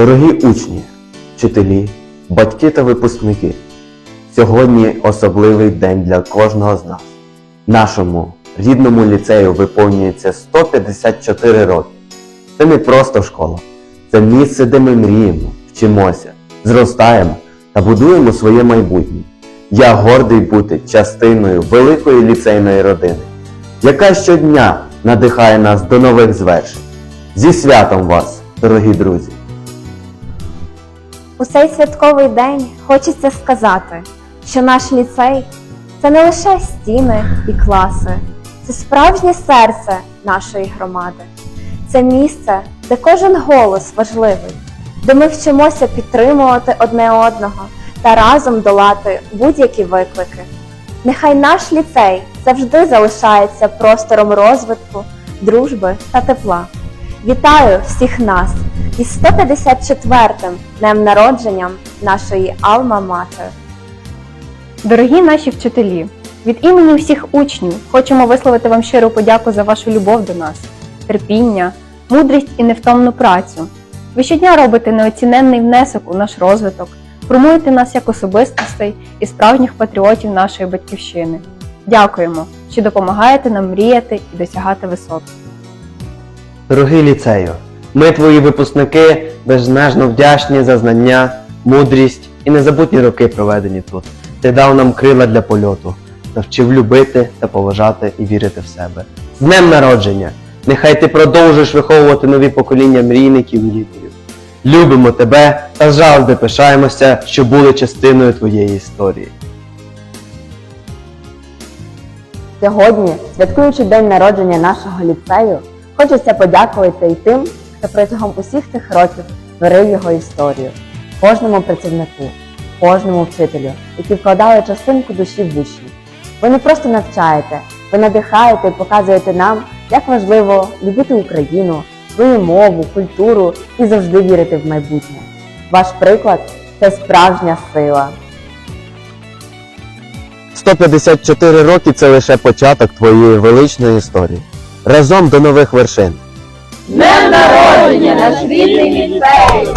Дорогі учні, вчителі, батьки та випускники, сьогодні особливий день для кожного з нас. Нашому рідному ліцею виповнюється 154 роки. Це не просто школа, це місце, де ми мріємо, вчимося, зростаємо та будуємо своє майбутнє. Я гордий бути частиною великої ліцейної родини, яка щодня надихає нас до нових звершень. Зі святом вас, дорогі друзі! У цей святковий день хочеться сказати, що наш ліцей це не лише стіни і класи, це справжнє серце нашої громади. Це місце, де кожен голос важливий, де ми вчимося підтримувати одне одного та разом долати будь-які виклики. Нехай наш ліцей завжди залишається простором розвитку, дружби та тепла. Вітаю всіх нас із 154-м днем народженням нашої Алма Матер. Дорогі наші вчителі, від імені всіх учнів хочемо висловити вам щиру подяку за вашу любов до нас, терпіння, мудрість і невтомну працю. Ви щодня робите неоціненний внесок у наш розвиток, формуєте нас як особистостей і справжніх патріотів нашої батьківщини. Дякуємо, що допомагаєте нам мріяти і досягати висот. Дорогий ліцею, ми, твої випускники, безмежно вдячні за знання, мудрість і незабутні роки, проведені тут. Ти дав нам крила для польоту, навчив любити та поважати і вірити в себе. З днем народження! Нехай ти продовжиш виховувати нові покоління мрійників і лідерів. Любимо тебе та завжди пишаємося, що були частиною твоєї історії. Сьогодні, святкуючи день народження нашого ліцею, хочеться подякувати і тим, хто протягом усіх тих років творив його історію, кожному працівнику, кожному вчителю, які вкладали частинку душі в учнів. Ви не просто навчаєте, ви надихаєте і показуєте нам, як важливо любити Україну, свою мову, культуру і завжди вірити в майбутнє. Ваш приклад це справжня сила. 154 роки це лише початок твоєї величної історії. Разом до нових вершин! Днем народження наш рідний ліцей!